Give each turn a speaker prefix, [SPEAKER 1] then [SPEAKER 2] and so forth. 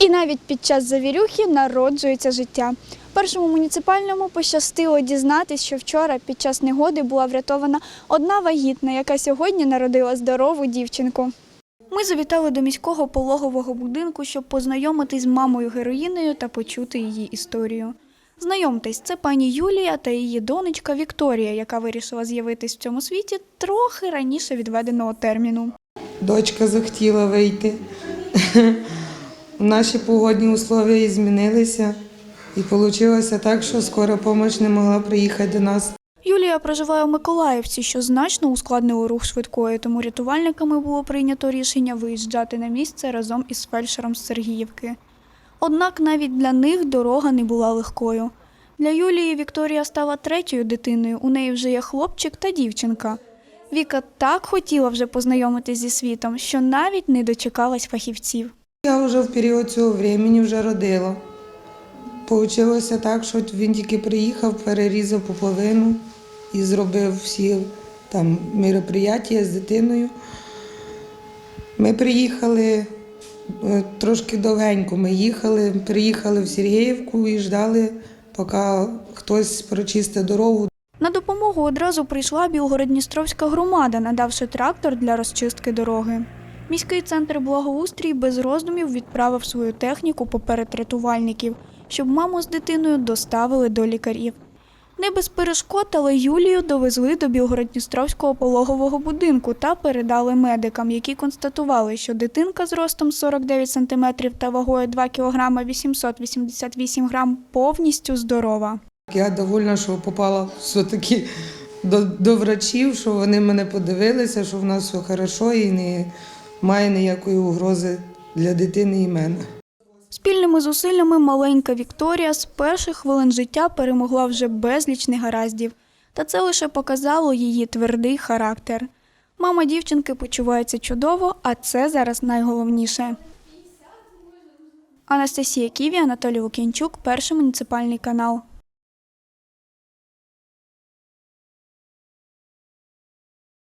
[SPEAKER 1] І навіть під час завірюхи народжується життя. Першому муніципальному пощастило дізнатись, що вчора під час негоди була врятована одна вагітна, яка сьогодні народила здорову дівчинку. Ми завітали до міського пологового будинку, щоб познайомитись з мамою героїнею та почути її історію. Знайомтесь, це пані Юлія та її донечка Вікторія, яка вирішила з'явитись в цьому світі трохи раніше відведеного терміну.
[SPEAKER 2] Дочка захотіла вийти. Наші погодні условия змінилися. І вийшло так, що скора допомога не могла приїхати до нас.
[SPEAKER 1] Юлія проживає у Миколаївці, що значно ускладнило рух швидкої, тому рятувальниками було прийнято рішення виїжджати на місце разом із фельдшером з Сергіївки. Однак навіть для них дорога не була легкою. Для Юлії Вікторія стала третьою дитиною. У неї вже є хлопчик та дівчинка. Віка так хотіла вже познайомитись зі світом, що навіть не дочекалась фахівців.
[SPEAKER 2] Я вже в період цього времени вже родила. Получилося так, що він тільки приїхав, перерізав поповину і зробив всі там мероприятия з дитиною. Ми приїхали е, трошки довгенько. Ми їхали, приїхали в Сергіївку і ждали, поки хтось прочистить дорогу.
[SPEAKER 1] На допомогу одразу прийшла Білгород-Дністровська громада, надавши трактор для розчистки дороги. Міський центр благоустрій без роздумів відправив свою техніку поперед рятувальників, щоб маму з дитиною доставили до лікарів. Не без перешкод, але Юлію довезли до Білгород-Дністровського пологового будинку та передали медикам, які констатували, що дитинка з ростом 49 см та вагою 2 кг 888 грам повністю здорова.
[SPEAKER 2] Я довольна, що попала все-таки до, до врачів, що вони мене подивилися, що в нас все хорошо і немає ніякої угрози для дитини і мене.
[SPEAKER 1] Спільними зусиллями маленька Вікторія з перших хвилин життя перемогла вже безліч негараздів, та це лише показало її твердий характер. Мама дівчинки почувається чудово, а це зараз найголовніше. Анастасія Ківі, Анатолій Лукінчук, перший муніципальний канал.